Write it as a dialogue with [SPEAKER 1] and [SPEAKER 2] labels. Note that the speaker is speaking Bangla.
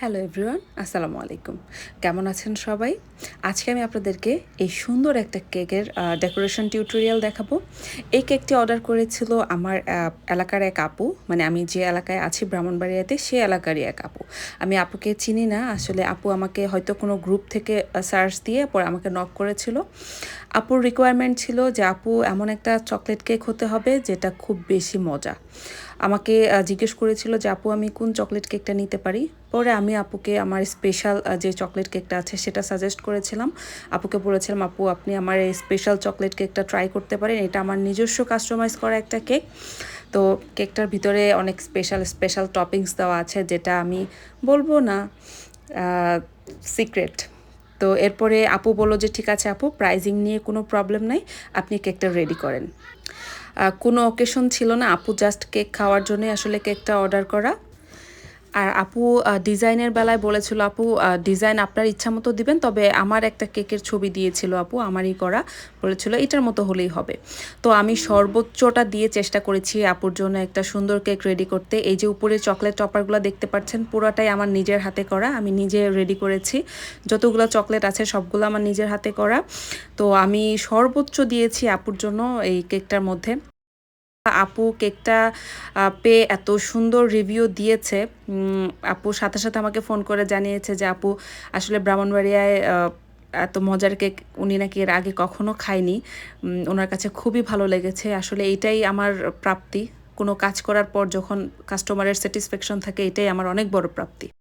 [SPEAKER 1] হ্যালো এভরিওয়ান আসসালামু আলাইকুম কেমন আছেন সবাই? আজকে আমি আপনাদেরকে এই সুন্দর একটা কেকের ডেকোরেশন টিউটোরিয়াল দেখাবো। এই কেকটি অর্ডার করেছিল আমার এলাকার এক আপু। মানে আমি যে এলাকায় আছি, ব্রাহ্মণবাড়িয়াতে, সে এলাকারই এক আপু। আমি আপুকে চিনি না। আসলে আপু আমাকে হয়তো কোনো গ্রুপ থেকে সার্চ দিয়ে পরে আমাকে নক করেছিল। আপুর রিকোয়ারমেন্ট ছিল যে, আপু, এমন একটা চকলেট কেক হতে হবে যেটা খুব বেশি মজা। আমাকে জিজ্ঞেস করেছিল যে, আপু, আমি কোন চকলেট কেকটা নিতে পারি? পরে আমি আপুকে আমার স্পেশাল যে চকলেট কেকটা আছে সেটা সাজেস্ট করেছিলাম। আপুকে বলেছিলাম, আপু, আপনি আমার এই স্পেশাল চকলেট কেকটা ট্রাই করতে পারেন। এটা আমার নিজস্ব কাস্টমাইজ করা একটা কেক তো কেকটার ভিতরে অনেক স্পেশাল স্পেশাল টপিংস দেওয়া আছে, যেটা আমি বলব না সিক্রেট তো এরপরে আপু বলল যে, ঠিক আছে আপু প্রাইজিং নিয়ে কোনো প্রবলেম নাই, আপনি কেকটা রেডি করেন। কোনো অকেশন ছিল না, আপু জাস্ট কেক খাওয়ার জন্য আসলে কেকটা অর্ডার করা। আর আপু ডিজাইনের বেলায় বলেছিল, আপু ডিজাইন আপনার ইচ্ছা মতো দিবেন, তবে আমার একটা কেকের ছবি দিয়েছিল আপু, আমারই করা। বলেছিল, এটার মতো হলেই হবে। তো আমি সর্বোচ্চটা দিয়ে চেষ্টা করেছি আপুর জন্য একটা সুন্দর কেক রেডি করতে। এই যে উপরে চকলেট টপারগুলো দেখতে পাচ্ছেন, পুরোটাই আমার নিজের হাতে করা, আমি নিজে রেডি করেছি। যতগুলো চকলেট আছে, সবগুলো আমার নিজের হাতে করা। তো আমি সর্বোচ্চ দিয়েছি আপুর জন্য এই কেকটার মধ্যে। আপু কেকটা পেয়ে এত সুন্দর রিভিউ দিয়েছে। আপু সাথে সাথে আমাকে ফোন করে জানিয়েছে যে, আপু, আসলে ব্রাহ্মণবাড়িয়ায় এত মজার কেক উনি নাকি এর আগে কখনো খায়নি। ওনার কাছে খুবই ভালো লেগেছে। আসলে এটাই আমার প্রাপ্তি। কোনো কাজ করার পর যখন কাস্টমারের স্যাটিসফ্যাকশন থাকে, এটাই আমার অনেক বড় প্রাপ্তি।